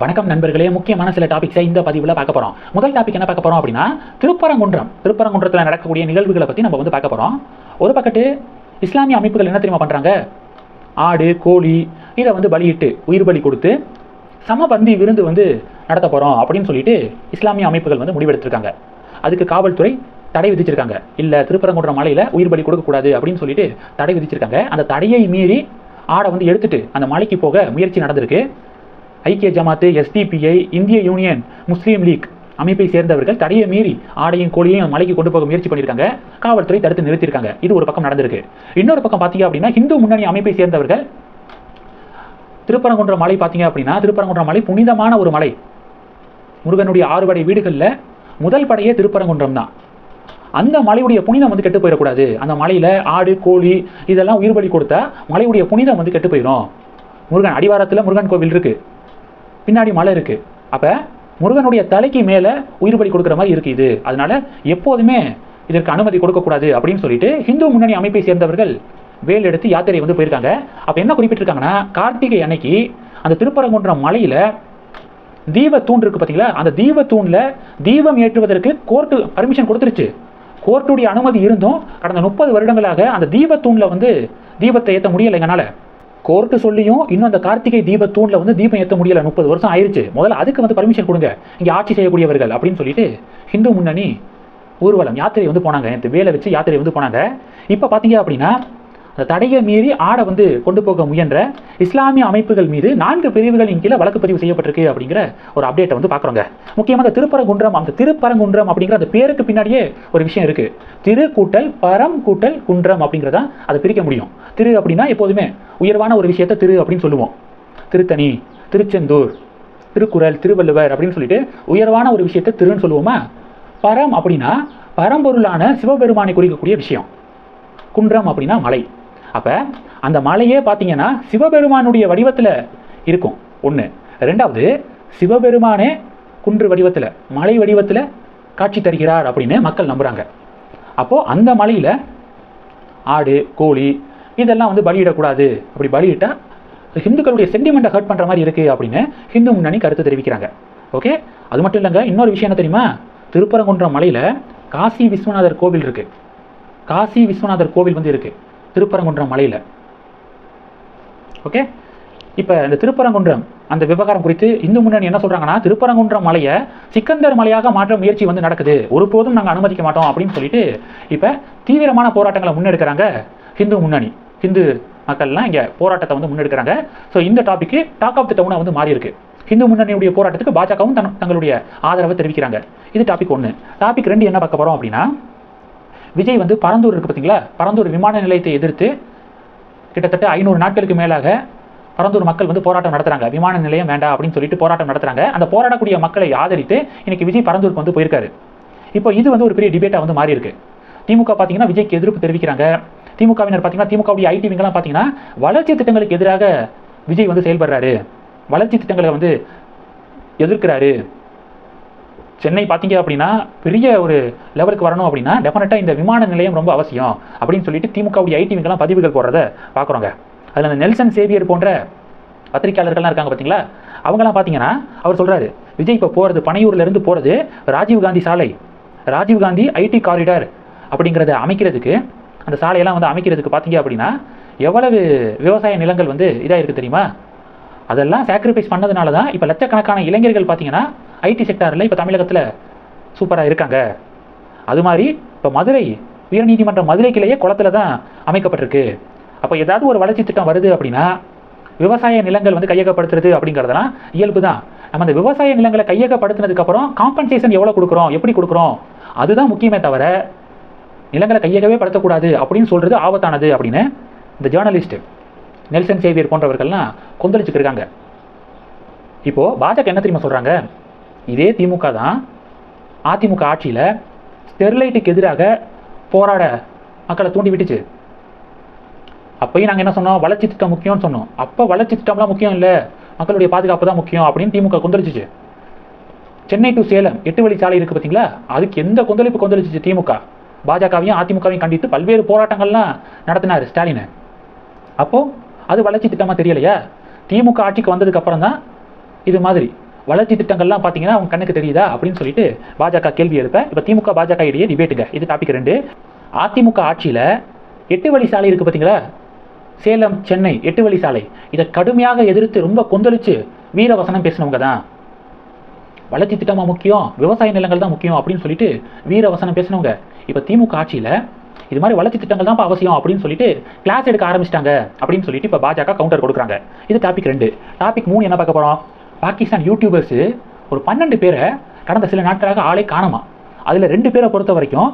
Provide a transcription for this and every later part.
வணக்கம் நண்பர்களே. முக்கியமான சில டாபிக்ஸை இந்த பதிவில் பார்க்க போகிறோம் முதல் டாபிக் என்ன பார்க்க போகிறோம் அப்படின்னா திருப்பரங்குன்றம். திருப்பரங்குன்றத்தில் நடக்கக்கூடிய நிகழ்வுகளை பற்றி நம்ம வந்து பார்க்க போகிறோம் ஒரு பக்கத்து இஸ்லாமிய அமைப்புகள் என்ன தெரியுமா பண்ணுறாங்க ஆடு கோழி இதை வந்து பலியிட்டு உயிர் பலி கொடுத்து சமபந்தி விருந்து வந்து நடத்த போகிறோம் அப்படின்னு சொல்லிட்டு இஸ்லாமிய அமைப்புகள் வந்து முடிவெடுத்திருக்காங்க. அதுக்கு காவல்துறை தடை விதிச்சிருக்காங்க. இல்லை திருப்பரங்குன்றம் மலையில் உயிர் பலி கொடுக்கக்கூடாது அப்படின்னு சொல்லிட்டு தடை விதிச்சிருக்காங்க. அந்த தடையை மீறி ஆடை வந்து எடுத்துட்டு அந்த மலைக்கு போக முயற்சி நடந்திருக்கு. ஐக்கிய ஜமாத்து எஸ்டிபிஐ இந்திய யூனியன் முஸ்லீம் லீக் அமைப்பை சேர்ந்தவர்கள் தடையை மீறி ஆடையும் கோழியையும் மலைக்கு கொண்டு போக முயற்சி பண்ணியிருக்காங்க. காவல்துறை தடுத்து நிறுத்தியிருக்காங்க. இது ஒரு பக்கம் நடந்திருக்கு. இன்னொரு பக்கம் பார்த்தீங்க அப்படின்னா இந்து முன்னணி அமைப்பை சேர்ந்தவர்கள் திருப்பரங்குன்றம் மலை பார்த்தீங்க அப்படின்னா திருப்பரங்குன்றம் மலை புனிதமான ஒரு மலை. முருகனுடைய ஆறுபடை வீடுகளில் முதல் படையே திருப்பரங்குன்றம் தான். அந்த மலையுடைய புனிதம் வந்து கெட்டு போயிடக்கூடாது. அந்த மலையில் ஆடு கோழி இதெல்லாம் உயிர் பலி கொடுத்தா மலையுடைய புனிதம் வந்து கெட்டு போயிடும். முருகன் அடிவாரத்தில் முருகன் கோவில் இருக்குது பின்னாடி மலை இருக்கு. அப்போ முருகனுடைய தலைக்கு மேலே உயிர் பலி கொடுக்குற மாதிரி இருக்கு இது. அதனால எப்போதுமே இதற்கு அனுமதி கொடுக்கக்கூடாது அப்படின்னு சொல்லிட்டு ஹிந்து முன்னணி அமைப்பை சேர்ந்தவர்கள் வேல் எடுத்து யாத்திரை வந்து போயிருக்காங்க. அப்போ என்ன குறிப்பிட்டிருக்காங்கன்னா கார்த்திகை அன்னைக்கு அந்த திருப்பரங்குன்றம் மலையில தீபத்தூண் இருக்கு பார்த்தீங்களா அந்த தீபத்தூணில் தீபம் ஏற்றுவதற்கு கோர்ட்டு பர்மிஷன் கொடுத்துருச்சு. கோர்ட்டுடைய அனுமதி இருந்தும் கடந்த முப்பது வருடங்களாக அந்த தீபத்தூணில் வந்து தீபத்தை ஏற்ற முடியலை எங்களால் கோர்ட்டு சொல்லியும் இன்னும் அந்த கார்த்திகை தீபத்தூணில் வந்து தீபம் ஏற்ற முடியல. முப்பது வருஷம் ஆயிருச்சு. முதல்ல அதுக்கு வந்து பர்மிஷன் கொடுங்க. இங்கே ஆட்சி செய்யக்கூடியவர்கள் அப்படின்னு சொல்லிட்டு ஹிந்து முன்னணி ஊர்வலம் யாத்திரை வந்து போனாங்க. நேற்று வேலை வச்சு யாத்திரை வந்து போனாங்க. இப்போ பார்த்தீங்க அப்படின்னா தடையை மீறி ஆடை வந்து கொண்டு போக முயன்ற இஸ்லாமிய அமைப்புகள் மீது நான்கு பிரிவுகளின் கீழே வழக்கு பதிவு செய்யப்பட்டிருக்கு அப்படிங்கிற ஒரு அப்டேட்டை வந்து பார்க்குறோங்க. முக்கியமாக அந்த திருப்பரங்குன்றம் அந்த திருப்பரங்குன்றம் அப்படிங்கிற அந்த பேருக்கு பின்னாடியே ஒரு விஷயம் இருக்கு. திரு கூட்டல் பரம் கூட்டல் குன்றம் அப்படிங்கிறதா அதை பிரிக்க முடியும். திரு அப்படின்னா எப்போதுமே உயர்வான ஒரு விஷயத்தை திரு அப்படின்னு சொல்லுவோம். திருத்தணி திருச்செந்தூர் திருக்குறள் திருவள்ளுவர் அப்படின்னு சொல்லிட்டு உயர்வான ஒரு விஷயத்தை திருன்னு சொல்லுவோமா? பரம் அப்படின்னா பரம்பொருளான சிவபெருமானை குறிக்கக்கூடிய விஷயம். குன்றம் அப்படின்னா மலை. அப்போ அந்த மலையே பார்த்தீங்கன்னா சிவபெருமானுடைய வடிவத்தில் இருக்கும். ஒன்று ரெண்டாவது சிவபெருமானே குன்று வடிவத்தில் மலை வடிவத்தில் காட்சி தருகிறார் அப்படின்னு மக்கள் நம்புகிறாங்க அப்போது அந்த மலையில் ஆடு கோழி இதெல்லாம் வந்து பலியிடக்கூடாது. அப்படி பலியிட்டால் ஹிந்துக்களுடைய சென்டிமெண்ட்டை ஹர்ட் பண்ணுற மாதிரி இருக்குது அப்படின்னு ஹிந்து முன்னணி கருத்து தெரிவிக்கிறாங்க. ஓகே அது மட்டும் இல்லைங்க இன்னொரு விஷயம் என்ன தெரியுமா? திருப்பரங்குன்றம் மலையில் காசி விஸ்வநாதர் கோவில் இருக்குது காசி விஸ்வநாதர் கோவில் வந்து இருக்குது திருப்பரங்குன்றம் மலையில். ஓகே இப்போ இந்த திருப்பரங்குன்றம் அந்த விவகாரம் குறித்து இந்து முன்னணி என்ன சொல்கிறாங்கன்னா திருப்பரங்குன்றம் மலையை சிக்கந்தர் மலையாக மாற்ற முயற்சி வந்து நடக்குது. ஒருபோதும் நாங்கள் அனுமதிக்க மாட்டோம் அப்படின்னு சொல்லிட்டு இப்போ தீவிரமான போராட்டங்களை முன்னெடுக்கிறாங்க ஹிந்து முன்னணி. ஹிந்து மக்கள்லாம் இங்கே போராட்டத்தை வந்து முன்னெடுக்கிறாங்க. ஸோ இந்த டாபிக்கு டாக் ஆஃப் த டவுனாக வந்து மாறி இருக்கு. ஹிந்து முன்னணியுடைய போராட்டத்துக்கு பாஜகவும் தன் தங்களுடைய ஆதரவை தெரிவிக்கிறாங்க. இது டாபிக் ஒன்று டாபிக் ரெண்டு என்ன பார்க்க போகிறோம் அப்படின்னா விஜய் வந்து பரந்தூர் இருக்கு பார்த்தீங்களா பரந்தூர் விமான நிலையத்தை எதிர்த்து கிட்டத்தட்ட ஐநூறு நாட்களுக்கு மேலாக பரந்தூர் மக்கள் வந்து போராட்டம் நடத்துறாங்க. விமான நிலையம் வேண்டாம் அப்படின்னு சொல்லிட்டு போராட்டம் நடத்துறாங்க. அந்த போராடக்கூடிய மக்களை ஆதரித்து இன்னைக்கு விஜய் பரந்தூருக்கு வந்து போயிருக்காரு. இப்போ இது வந்து ஒரு பெரிய டிபேட்டாக வந்து மாறி இருக்கு திமுக பார்த்தீங்கன்னா விஜய்க்கு எதிர்ப்பு தெரிவிக்கிறாங்க. திமுகவினர் பார்த்தீங்கன்னா திமுகவுடைய ஐடி விங்கெல்லாம் பார்த்தீங்கன்னா வளர்ச்சி திட்டங்களுக்கு எதிராக விஜய் வந்து செயல்படுறாரு. வளர்ச்சி திட்டங்களை வந்து எதிர்க்கிறாரு. சென்னை பார்த்தீங்க அப்படின்னா பெரிய ஒரு லெவலுக்கு வரணும் அப்படின்னா டெஃபினட்டாக இந்த விமான நிலையம் ரொம்ப அவசியம் அப்படின்னு சொல்லிட்டு திமுகவுடைய ஐடிவிங்கெல்லாம் பதிவுகள் போடுறத பார்க்குறோங்க. அதில் அந்த நெல்சன் சேவியர் போன்ற பத்திரிகையாளர்கள்லாம் இருக்காங்க பார்த்தீங்களா? அவங்களாம் பார்த்தீங்கன்னா அவர் சொல்கிறாரு விஜய் இப்போ போகிறது பனையூர்லேருந்து போகிறது ராஜீவ்காந்தி சாலை. ராஜீவ்காந்தி ஐடி காரிடார் அப்படிங்கிறத அமைக்கிறதுக்கு அந்த சாலையெல்லாம் வந்து அமைக்கிறதுக்கு பார்த்தீங்க அப்படின்னா எவ்வளவு விவசாய நிலங்கள் வந்து இதாக இருக்குது தெரியுமா? அதெல்லாம் சாக்ரிஃபைஸ் பண்ணதுனால தான் இப்போ லட்சக்கணக்கான இளைஞர்கள் பார்த்தீங்கன்னா ஐடி செக்டாரில் இப்போ தமிழகத்தில் சூப்பராக இருக்காங்க. அது மாதிரி இப்போ மதுரை உயர்நீதிமன்ற மதுரை கிளையே குளத்துல தான் அமைக்கப்பட்டிருக்கு. அப்போ ஏதாவது ஒரு வளர்ச்சி திட்டம் வருது அப்படின்னா விவசாய நிலங்கள் வந்து கையகப்படுத்துறது அப்படிங்கிறதெல்லாம் இயல்பு தான். நம்ம அந்த விவசாய நிலங்களை கையகப்படுத்தினதுக்கப்புறம் காம்பன்சேஷன் எவ்வளோ கொடுக்குறோம்? எப்படி கொடுக்குறோம்? அதுதான் முக்கியமே தவிர நிலங்களை கையகவே படுத்தக்கூடாது அப்படின்னு சொல்கிறது ஆபத்தானது அப்படின்னு இந்த ஜேர்னலிஸ்ட் நெல்சன் சேவியர் போன்றவர்கள்லாம் கொந்தளிச்சுக்கிருக்காங்க இருக்காங்க. பாஜக என்ன தெரியுமா சொல்கிறாங்க இதே திமுக தான் அதிமுக ஆட்சியில் ஸ்டெர்லைட்டுக்கு எதிராக போராட மக்களை தூண்டி விட்டுச்சு. அப்பயும் நாங்கள் என்ன சொன்னோம்? வளர்ச்சி திட்டம் முக்கியம்னு சொன்னோம். அப்போ வளர்ச்சி திட்டம்லாம் முக்கியம் இல்லை. மக்களுடைய பாதுகாப்பு தான் முக்கியம் அப்படின்னு திமுக கொந்தளிச்சிச்சு. சென்னை டு சேலம் எட்டு வழி சாலை இருக்குது பார்த்தீங்களா அதுக்கு எந்த கொந்தளிப்பு கொந்தளிச்சிச்சு திமுக? பாஜகவையும் அதிமுகவையும் கண்டித்து பல்வேறு போராட்டங்கள்லாம் நடத்தினார் ஸ்டாலின். அப்போது அது வளர்ச்சி திட்டமாக தெரியலையா? திமுக ஆட்சிக்கு வந்ததுக்கப்புறம் தான் இது மாதிரி. வளர்ச்சி திட்டங்கள்லாம் பார்த்தீங்கன்னா அவங்க கண்ணுக்கு தெரியுதா அப்படின்னு சொல்லிட்டு பாஜக கேள்வி எழுப்ப. இப்போ திமுக பாஜக இடையே டிபேட்டுங்க இது டாபிக் ரெண்டு. அதிமுக ஆட்சியில் எட்டு வழி சாலை இருக்குது பார்த்தீங்களா சேலம் சென்னை எட்டு வழி சாலை. இதை கடுமையாக எதிர்த்து ரொம்ப கொந்தளிச்சு வீரவசனம் பேசினவங்க தான். வளர்ச்சி திட்டமா முக்கியம் விவசாய நிலங்கள் தான் முக்கியம் அப்படின்னு சொல்லிட்டு வீரவசனம் பேசினவங்க. இப்போ திமுக ஆட்சியில் இது மாதிரி வளர்ச்சி திட்டங்கள் தான் அவசியம் அப்படின்னு சொல்லிட்டு கிளாஸ் எடுக்க ஆரம்பிச்சிட்டாங்க அப்படின்னு சொல்லிட்டு இப்போ பாஜக கவுண்டர் கொடுக்குறாங்க. இது டாபிக் ரெண்டு. டாபிக் மூணு என்ன பார்க்க போகிறோம் பாகிஸ்தான் யூடியூபர்ஸு ஒரு பன்னெண்டு பேரை கடந்த சில நாட்களாக ஆளே காணுமா? அதில் ரெண்டு பேரை பொறுத்த வரைக்கும்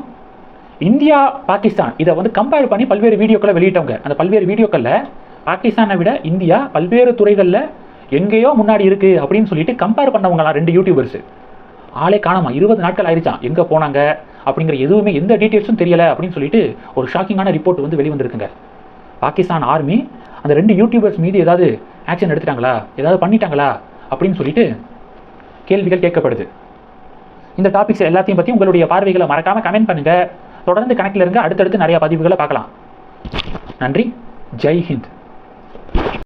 இந்தியா பாகிஸ்தான் இதை வந்து கம்பேர் பண்ணி பல்வேறு வீடியோக்களை வெளியிட்டவங்க. அந்த பல்வேறு வீடியோக்களில் பாகிஸ்தானை விட இந்தியா பல்வேறு துறைகளில் எங்கேயோ முன்னாடி இருக்குது அப்படின்னு சொல்லிட்டு கம்பேர் பண்ணவங்களாம் ரெண்டு யூடியூபர்ஸு ஆளே காணாமா? இருபது நாட்கள் ஆயிடுச்சான் எங்கே போனாங்க? அப்படிங்கிற எதுவுமே எந்த டீட்டெயில்ஸும் தெரியலை அப்படின்னு சொல்லிட்டு ஒரு ஷாக்கிங்கான ரிப்போர்ட் வந்து வெளிவந்திருக்குங்க. பாகிஸ்தான் ஆர்மி அந்த ரெண்டு யூடியூபர்ஸ் மீது ஏதாவது ஆக்ஷன் எடுத்துட்டாங்களா? ஏதாவது பண்ணிட்டாங்களா? அப்படின்னு சொல்லிட்டு கேள்விகள் கேட்கப்படுது. இந்த டாபிக்ஸ் எல்லாத்தையும் பற்றி உங்களுடைய பார்வைகளை மறக்காமல் கமெண்ட் பண்ணுங்க. தொடர்ந்து கணக்கில் இருங்க. அடுத்தடுத்து நிறைய பதிவுகளை பார்க்கலாம். நன்றி. ஜெய் ஹிந்த்.